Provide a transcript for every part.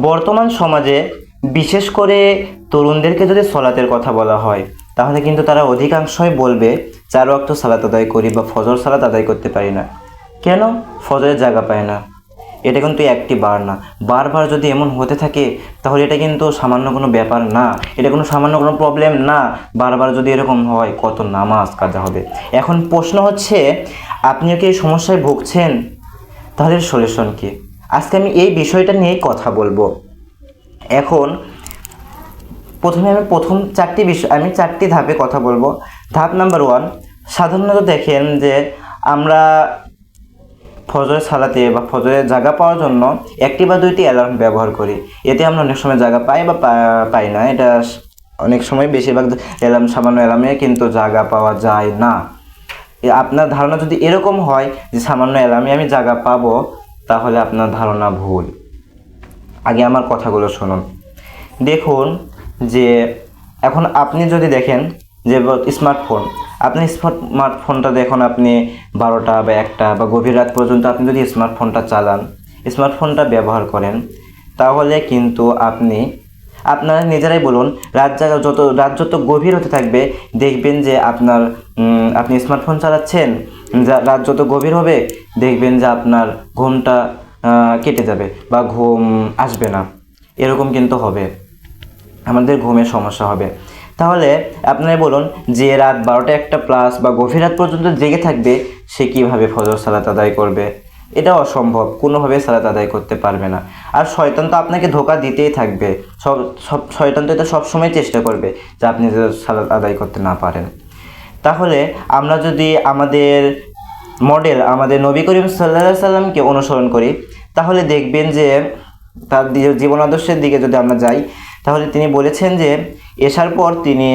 বর্তমান সমাজে বিশেষ করে তরুণদেরকে যদি সলাতের কথা বলা হয়, তাহলে কিন্তু তারা অধিকাংশই বলবে, চার ওয়াক্ত সালাত আদায় করি বা ফজর সালাত আদায় করতে পারি না। কেন? ফজরের জায়গা পায় না। এটা কিন্তু একটি বার না। বারবার যদি এমন হতে থাকে, তাহলে এটা কিন্তু সামান্য কোনো ব্যাপার না। এটা কোনো সামান্য কোনো প্রবলেম না। বারবার যদি এরকম হয়, কত নামাজ, কাজা হবে। এখন প্রশ্ন হচ্ছে, আপনিও কি এই সমস্যায় ভুগছেন? তাহলে সলিউশন কি? আজকে আমি এই বিষয়টা নিয়েই কথা বলব। এখন প্রথমে আমি প্রথম চারটি বিষয়, আমি চারটি ধাপে কথা বলব। ধাপ নাম্বার ওয়ান, সাধারণত দেখেন যে আমরা ফজরের সালাতে বা ফজরের জায়গা পাওয়ার জন্য একটি বা দুইটি অ্যালার্ম ব্যবহার করি। এতে আমরা অনেক সময় জায়গা পাই বা পাই না। এটা অনেক সময় বেশিরভাগ অ্যালার্ম সামান্য অ্যালার্মে কিন্তু জায়গা পাওয়া যায় না। আপনার ধারণা যদি এরকম হয় যে সামান্য অ্যালার্মে আমি জায়গা পাবো তাহলে আপনার ধারণা ভুল। আগে আমার কথাগুলো শুনুন। দেখুন যে এখন আপনি যদি দেখেন যে স্মার্টফোন, আপনি স্মার্টফোনটা দেখুন আপনি বারোটা বা একটা বা গভীর রাত পর্যন্ত আপনি যদি স্মার্টফোনটা চালান, স্মার্টফোনটা ব্যবহার করেন, তাহলে কিন্তু আপনি আপনারা নিজেরাই বলুন রাত জায়গা যত রাত যত গভীর হতে থাকবে, দেখবেন যে আপনার আপনি স্মার্টফোন চালাচ্ছেন রাত যত গভীর হবে, দেখবেন যে আপনার ঘুমটা কেটে যাবে বা ঘুম আসবে না। এরকম কিন্তু হবে। আমাদের ঘুমের সমস্যা হবে। তাহলে আপনারা বলুন যে রাত বারোটা একটা প্লাস বা গভীর রাত পর্যন্ত জেগে থাকবে, সে কীভাবে ফজর সালাত আদায় করবে? এটা অসম্ভব, কোনোভাবে সালাত আদায় করতে পারবে না। আর শয়তান তো আপনাকে ধোকা দিতেই থাকবে। সব সব, শয়তান তো এটা সবসময় চেষ্টা করবে যে আপনি যে সালাত আদায় করতে না পারেন। তাহলে আমরা যদি আমাদের মডেল, আমাদের নবী করিম সাল্লাহ সাল্লামকে অনুসরণ করি, তাহলে দেখবেন যে তার জীবন আদর্শের দিকে যদি আমরা যাই, তাহলে তিনি বলেছেন যে এসার পর তিনি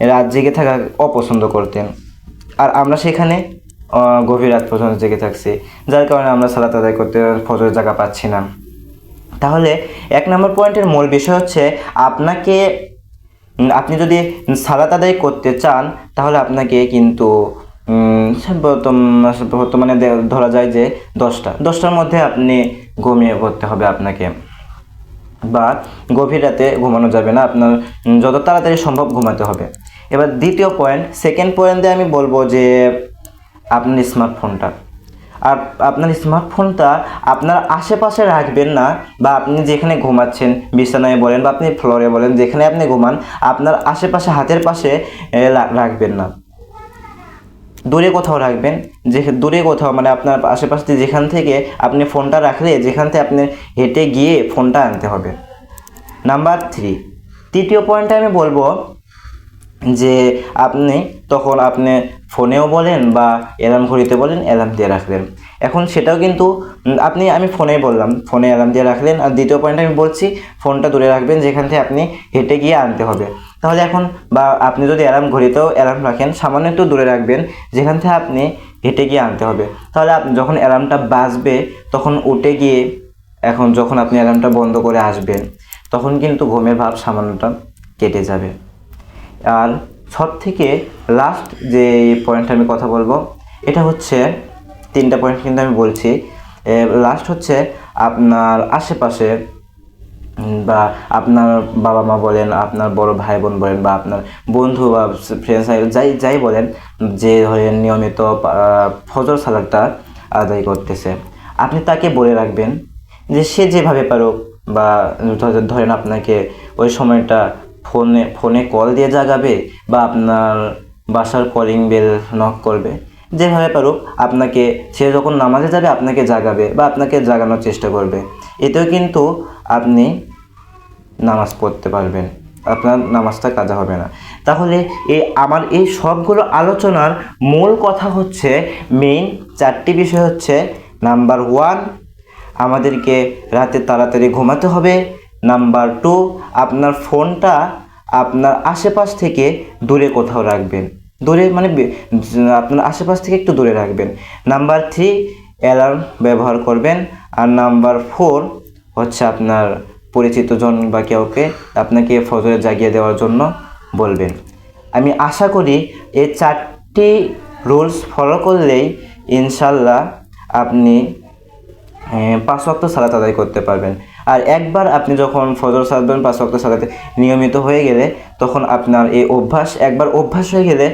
রাত জেগে থাকা অপছন্দ করতেন। আর আমরা সেখানে গভীর রাত পর্যন্ত জেগে থাকছি। যার কারণে আমরা সালাত আদায় করতে ফজরের জায়গা পাচ্ছি না। তাহলে এক নম্বর পয়েন্টের মূল বিষয় হচ্ছে আপনাকে আপনি যদি সালাত আদায় করতে চান, তাহলে আপনাকে কিন্তু বর্তমানে ধরা যায় যে দশটা। দশটার মধ্যে আপনি ঘুমিয়ে পড়তে হবে আপনাকে। বা গভীর রাতে ঘুমানো যাবে না। আপনার যত তাড়াতাড়ি সম্ভব ঘুমাতে হবে। এবার দ্বিতীয় পয়েন্ট সেকেন্ড পয়েন্টে আমি বলব যে আপনার স্মার্টফোনটা। আর আপনার স্মার্টফোনটা আপনার আশেপাশে রাখবেন না বা আপনি যেখানে ঘুমাচ্ছেন, বিছানায় বলেন বা আপনি ফ্লোরে বলেন, যেখানে আপনি ঘুমান, আপনার আশেপাশে, হাতের পাশে রাখবেন না। দূরে কোথাও রাখবেন যে দূরে কোথাও মানে আপনার আশেপাশে যেখান থেকে আপনি ফোনটা রাখলে, যেখান থেকে আপনি হেঁটে গিয়ে ফোনটা আনতে হবে। নাম্বার থ্রি তৃতীয় পয়েন্টে আমি বলব যে আপনি, তখন আপনি ফোনেও বলেন বা অ্যালার্ম ঘড়িতে বলেন অ্যালার্ম দিয়ে রাখলেন এখন সেটাও কিন্তু আপনি, আমি ফোনেই বললাম, ফোনে অ্যালার্ম দিয়ে রাখলেন। আর দ্বিতীয় পয়েন্ট আমি বলছি, ফোনটা দূরে রাখবেন, যেখান থেকে আপনি হেঁটে গিয়ে আনতে হবে। তাহলে এখন, বা আপনি যদি অ্যালার্ম ঘড়িতেও অ্যালার্ম রাখেন, সামান্য একটু দূরে রাখবেন, যেখান থেকে আপনি হেঁটে গিয়ে আনতে হবে। তাহলে আপনি যখন অ্যালার্মটা বাজবে, তখন উঠে গিয়ে, এখন যখন আপনি অ্যালার্মটা বন্ধ করে আসবেন, তখন কিন্তু ঘুমের ভাব সামান্যটা কেটে যাবে। আর সব থেকে লাস্ট যে পয়েন্টটা আমি কথা বলব, এটা হচ্ছে তিনটা পয়েন্ট কিন্তু আমি বলছি। লাস্ট হচ্ছে আপনার আশেপাশে বা আপনার বাবা মা বলেন, আপনার বড় ভাই বোন বলেন, বা আপনার বন্ধু বা ফ্রেন্ড যাই যাই বলেন, যে ধরেন নিয়মিত ফজর সালাদটা আদায় করতেছে। আপনি তাকে বলে রাখবেন যে সে যেভাবে পারুক, বা ধরেন আপনাকে ওই সময়টা ফোনে ফোনে কল দিয়ে জাগাবে বা আপনার বাসার কলিং বেল নক করবে। যেভাবে পারুক, আপনাকে, সে যখন নামাজে যাবে, আপনাকে জাগাবে বা আপনাকে জাগানোর চেষ্টা করবে। এতেও কিন্তু আপনি নামাজ পড়তে পারবেন। আপনার নামাজটা কাজা হবে না। তাহলে এই আমার এই সবগুলো আলোচনার মূল কথা হচ্ছে মেইন চারটি বিষয় হচ্ছে নাম্বার ওয়ান আমাদেরকে রাতে তাড়াতাড়ি ঘুমাতে হবে। নাম্বার টু, আপনার ফোনটা আপনার আশেপাশ থেকে দূরে কোথাও রাখবেন। দূরে মানে আপনার আশেপাশ থেকে একটু দূরে রাখবেন। নাম্বার থ্রি, অ্যালার্ম ব্যবহার করবেন। আর নাম্বার ফোর, হচ্ছে আপনার পরিচিত জন বা কাউকে আপনাকে ফজরে জাগিয়ে দেওয়ার জন্য বলবেন। আমি আশা করি এই চারটি রুলস ফলো করলেই ইনশাল্লাহ আপনি পাঁচ ওয়াক্ত সালাত আদায় করতে পারবেন। আর একবার আপনি যখন ফজর সালাতেন পাঁচ ওয়াক্ত সালাতে নিয়মিত হয়ে গেলে তখন আপনার এই অভ্যাস, একবার অভ্যাস হয়ে গেলে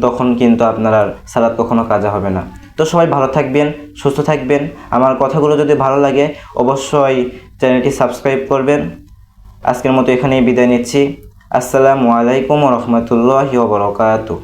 তখন কিন্তু আপনার আর সালাত কখনো কাজা হবে না। তো সবাই ভালো থাকবেন, সুস্থ থাকবেন। আমার কথাগুলো যদি ভালো লাগে, অবশ্যই চ্যানেলটি সাবস্ক্রাইব করবেন। আজকের মতো এখানেই বিদায় নিচ্ছি। আসসালামু আলাইকুম রহমতুল্লাহি ওবরাকাতুহ